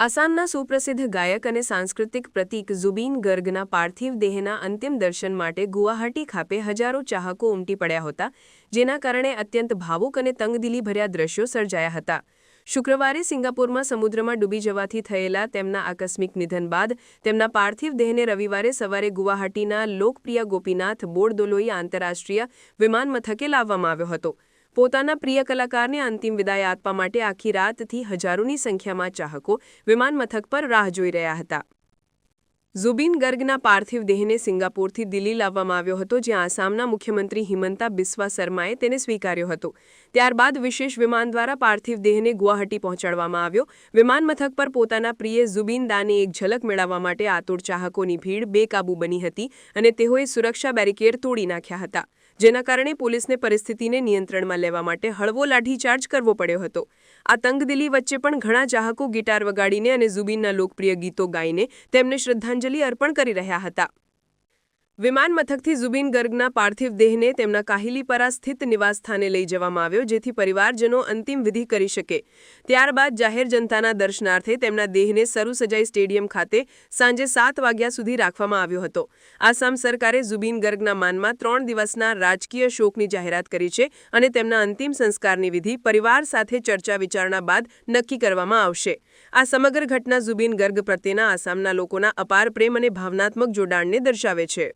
આસામના સુપ્રસિદ્ધ ગાયક અને સાંસ્કૃતિક પ્રતીક ઝુબીન ગર્ગના પાર્થિવ દેહના અંતિમ દર્શન માટે ગુવાહાટી ખાતે હજારો ચાહકો ઉમટી પડ્યા હતા, જેના કારણે અત્યંત ભાવુક અને તંગદિલીભર્યા દ્રશ્યો સર્જાયા હતા. શુક્રવારે સિંગાપુરમાં સમુદ્રમાં ડૂબી જવાથી થયેલા તેમના આકસ્મિક નિધન બાદ તેમના પાર્થિવ દેહને રવિવારે સવારે ગુવાહાટીના લોકપ્રિય ગોપીનાથ બોરદોલોઈ આંતરરાષ્ટ્રીય વિમાનમથકે લાવવામાં આવ્યો હતો. પોતાના પ્રિય કલાકારને અંતિમ વિદાય આપવા માટે આખી રાતથી હજારોની સંખ્યામાં ચાહકો વિમાનમથક પર રાહ જોઈ રહ્યા હતા. ઝુબીન ગર્ગના પાર્થિવ દેહને સિંગાપુરથી દિલ્હી લાવવામાં આવ્યો હતો, જ્યાં આસામના મુખ્યમંત્રી હિમંતા બિસ્વા શર્માએ તેને સ્વીકાર્યો હતો. ત્યારબાદ વિશેષ વિમાન દ્વારા પાર્થિવ દેહને ગુવાહાટી પહોંચાડવામાં આવ્યો. વિમાન મથક પર પોતાના પ્રિય ઝુબીન દાને એક ઝલક મેળવવા માટે આતુર ચાહકોની ભીડ બેકાબુ બની હતી અને તેઓએ સુરક્ષા બેરિકેડ તોડી નાખ્યા હતા. જેના કારણે પોલીસને પરિસ્થિતિને નિયંત્રણમાં લેવા માટે હળવો લાઠીચાર્જ કરવો પડ્યો હતો. આ તંગદિલી વચ્ચે પણ ઘણા ચાહકો ગિટાર વગાડીને અને ઝુબીનના લોકપ્રિય ગીતો ગાઈને તેમને શ્રદ્ધાંજલિ અર્પણ કરી રહ્યા હતા. વિમાન મથકથી ઝુબીન ગર્ગના પાર્થિવ દેહને તેમના કાહિલીપરા સ્થિત નિવાસસ્થાને લઈ જવામાં આવ્યો, જેથી પરિવારજનો અંતિમ વિધિ કરી શકે. ત્યારબાદ જાહેર જનતાના દર્શનાર્થે તેમના દેહને સરુ સજાઈ સ્ટેડિયમ ખાતે સાંજે સાત વાગ્યા સુધી રાખવામાં આવ્યો હતો. આસામ સરકારે ઝુબીન ગર્ગના માનમાં ત્રણ દિવસના રાજકીય શોકની જાહેરાત કરી છે અને તેમના અંતિમ સંસ્કારની વિધિ પરિવાર સાથે ચર્ચા વિચારણા બાદ નક્કી કરવામાં આવશે. આ સમગ્ર ઘટના ઝુબીન ગર્ગ પ્રત્યેના આસામના લોકોના અપાર પ્રેમ અને ભાવનાત્મક જોડાણને દર્શાવે છે.